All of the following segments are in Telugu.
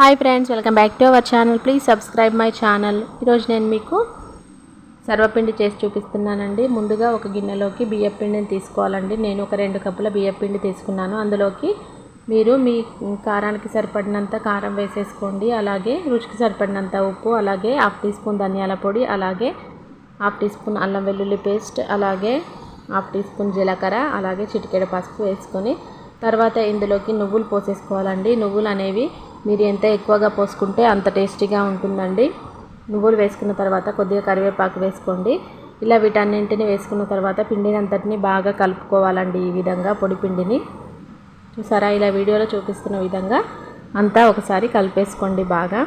Hi friends welcome back to our channel please subscribe my channel ఈరోజు నేను మీకు సర్వపిండి చేసి చూపిస్తున్నానండి. ముందుగా ఒక గిన్నెలోకి బియ్యం పిండిని తీసుకోవాలండి. నేను ఒక రెండు కప్పుల బియ్యం పిండి తీసుకున్నాను. అందులోకి మీరు మీ కారానికి సరిపడినంత కారం వేసేసుకోండి. అలాగే రుచికి సరిపడినంత ఉప్పు అలాగే హాఫ్ టీ స్పూన్ ధనియాల పొడి అలాగే హాఫ్ టీ స్పూన్ అల్లం వెల్లుల్లి పేస్ట్ అలాగే హాఫ్ టీ స్పూన్ జీలకర్ర అలాగే చిటికెడ పసుపు వేసుకొని తర్వాత ఇందులోకి నువ్వులు పోసేసుకోవాలండి. నువ్వులు అనేవి మీరు ఎంత ఎక్కువగా పోసుకుంటే అంత టేస్టీగా ఉంటుందండి. నువ్వులు వేసుకున్న తర్వాత కొద్దిగా కరివేపాకు వేసుకోండి. ఇలా వీటన్నింటిని వేసుకున్న తర్వాత పిండినంతటిని బాగా కలుపుకోవాలండి ఈ విధంగా పొడి పిండిని. చూసారా? ఇలా వీడియోలో చూపిస్తున్న విధంగా అంతా ఒకసారి కలిపేసుకోండి బాగా.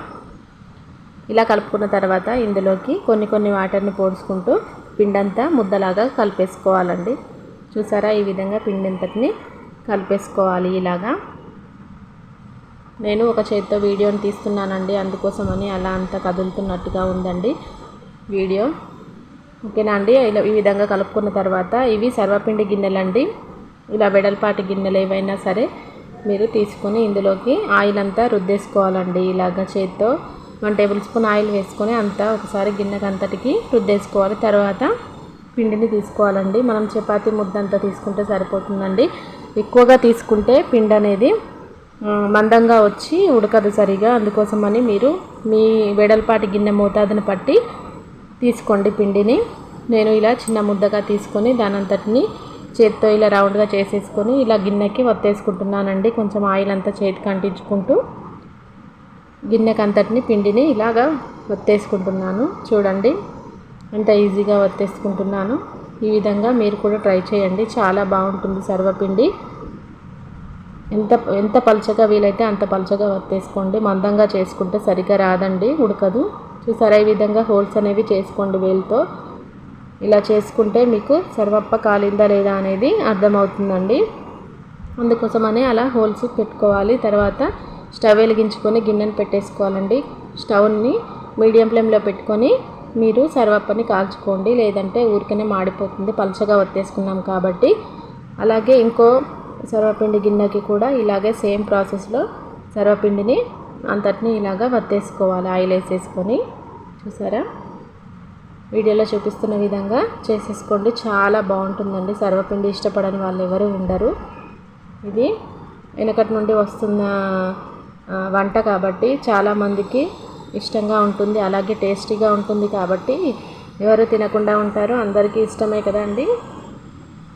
ఇలా కలుపుకున్న తర్వాత ఇందులోకి కొన్ని కొన్ని వాటర్ని పోడ్చుకుంటూ పిండంతా ముద్దలాగా కలిపేసుకోవాలండి. చూసారా? ఈ విధంగా పిండి అంతటిని కలిపేసుకోవాలి ఇలాగా. నేను ఒక చేతితో వీడియోని తీస్తున్నానండి. అందుకోసమని అలా అంత కదులుతున్నట్టుగా ఉందండి వీడియో. ఓకేనా అండి? ఇలా ఈ విధంగా కలుపుకున్న తర్వాత ఇవి సర్వపిండి గిన్నెలండి. ఇలా వెడల్పాటి గిన్నెలు ఏవైనా సరే మీరు తీసుకొని ఇందులోకి ఆయిల్ అంతా రుద్దేసుకోవాలండి. ఇలాగ చేత్తో వన్ టేబుల్ స్పూన్ ఆయిల్ వేసుకొని అంతా ఒకసారి గిన్నెకి అంతటికి రుద్దేసుకోవాలి. తర్వాత పిండిని తీసుకోవాలండి. మనం చపాతి ముద్ద అంతా తీసుకుంటే సరిపోతుందండి. ఎక్కువగా తీసుకుంటే పిండి అనేది మందంగా వచ్చి ఉడకదు సరిగా. అందుకోసమని మీరు మీ వెడల్పాటి గిన్నె మోతాదుని పట్టి తీసుకోండి పిండిని. నేను ఇలా చిన్న ముద్దగా తీసుకొని దాని అంతటిని చేత్తో ఇలా రౌండ్గా చేసేసుకొని ఇలా గిన్నెకి వత్తేసుకుంటున్నానండి. కొంచెం ఆయిల్ అంతా చేతికి అంటించుకుంటూ గిన్నెకి అంతటిని పిండిని ఇలాగా వత్తేసుకుంటున్నాను. చూడండి ఎంత ఈజీగా వత్తేసుకుంటున్నాను. ఈ విధంగా మీరు కూడా ట్రై చేయండి. చాలా బాగుంటుంది సర్వపిండి. ఎంత ఎంత పలుచగా వీలైతే అంత పలుచగా వత్తేసుకోండి. మందంగా చేసుకుంటే సరిగ్గా రాదండి ఉడకదు. చూసారా ఈ విధంగా హోల్స్ అనేవి చేసుకోండి వేలుతో. ఇలా చేసుకుంటే మీకు సర్వప్ప కాలిందా లేదా అనేది అర్థమవుతుందండి. అందుకోసమనే అలా హోల్స్ పెట్టుకోవాలి. తర్వాత స్టవ్ వెలిగించుకొని గిన్నెను పెట్టేసుకోవాలండి. స్టవ్ని మీడియం ఫ్లేమ్లో పెట్టుకొని మీరు సర్వప్పని కాల్చుకోండి. లేదంటే ఊరికనే మాడిపోతుంది. పలచగా వత్తేసుకున్నాం కాబట్టి. అలాగే ఇంకో సర్వపిండి గిన్నెకి కూడా ఇలాగే సేమ్ ప్రాసెస్లో సర్వపిండిని అంతటిని ఇలాగా వత్తేసుకోవాలి ఆయిల్ వేసేసుకొని. చూసారా? వీడియోలో చూపిస్తున్న విధంగా చేసేసుకోండి. చాలా బాగుంటుందండి. సర్వపిండి ఇష్టపడని వాళ్ళు ఎవరు ఉండరు. ఇది వెనకటి నుండి వస్తున్న వంట కాబట్టి చాలామందికి ఇష్టంగా ఉంటుంది. అలాగే టేస్టీగా ఉంటుంది కాబట్టి ఎవరు తినకుండా ఉంటారు. అందరికీ ఇష్టమే కదండి.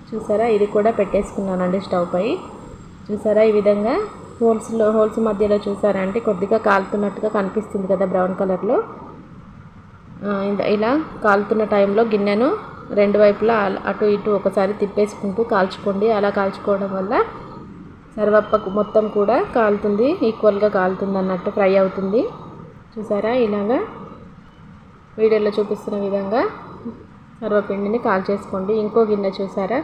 చూసారా? ఇది కూడా పెట్టేసుకున్నానండి స్టవ్ పై. చూసారా ఈ విధంగా? హోల్స్లో హోల్స్ మధ్యలో చూసారా అంటే కొద్దిగా కాలుతున్నట్టుగా కనిపిస్తుంది కదా బ్రౌన్ కలర్లో ఇలా కాలుతున్న టైంలో గిన్నెను రెండు వైపులా అటు ఇటు ఒకసారి తిప్పేసుకుంటూ కాల్చుకోండి. అలా కాల్చుకోవడం వల్ల సర్వప్పకు మొత్తం కూడా కాలుతుంది ఈక్వల్గా కాలుతుంది అన్నట్టు ఫ్రై అవుతుంది. చూసారా? ఇలాగా వీడియోలో చూపిస్తున్న విధంగా సర్వపిండిని కాల్ చేసుకోండి. ఇంకో గిన్నె చూసారా?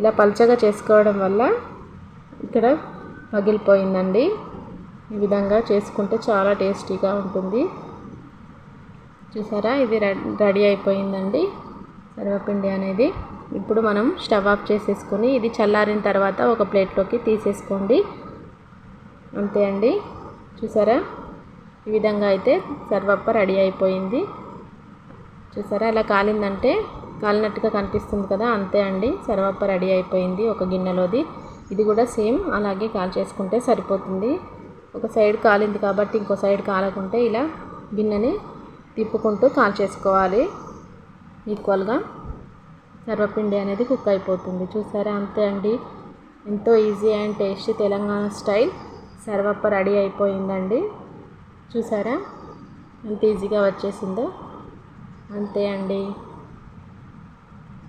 ఇలా పల్చగా చేసుకోవడం వల్ల ఇక్కడ పగిలిపోయిందండి. ఈ విధంగా చేసుకుంటే చాలా టేస్టీగా ఉంటుంది. చూసారా? ఇది రెడీ అయిపోయిందండి సర్వపిండి అనేది. ఇప్పుడు మనం స్టవ్ ఆఫ్ చేసేసుకొని ఇది చల్లారిన తర్వాత ఒక ప్లేట్లోకి తీసేసుకోండి. అంతే అండి. చూసారా? ఈ విధంగా అయితే సర్వప్ప రెడీ అయిపోయింది. చూసారా? ఇలా కాలిందంటే కాలినట్టుగా కనిపిస్తుంది కదా? అంతే అండి. సర్వప్ప రెడీ అయిపోయింది ఒక గిన్నెలోది. ఇది కూడా సేమ్ అలాగే కాల్ చేసుకుంటే సరిపోతుంది. ఒక సైడ్ కాలింది కాబట్టి ఇంకో సైడ్ కాలకుంటే ఇలా గిన్నెని తిప్పుకుంటూ కాల్ చేసుకోవాలి. ఈక్వల్గా సర్వపిండి అనేది కుక్ అయిపోతుంది. చూసారా? అంతే అండి. ఎంతో easy and tasty Telangana style. Sarvappa ready అయిపోయిందండి. చూసారా? ఎంత ఈజీగా వచ్చేసిందో. అంతే అండి.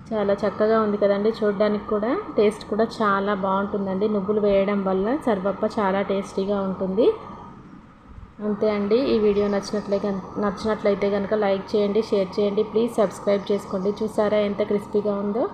చాలా చక్కగా ఉంది కదండి చూడడానికి కూడా. టేస్ట్ కూడా చాలా బాగుంటుందండి. నువ్వులు వేయడం వల్ల సర్వప్ప చాలా టేస్టీగా ఉంటుంది. అంతే అండి. ఈ వీడియో నచ్చినట్లయితే నచ్చినట్లయితే కనుక లైక్ చేయండి షేర్ చేయండి. ప్లీజ్ సబ్స్క్రైబ్ చేసుకోండి. చూసారా ఎంత క్రిస్పీగా ఉందో?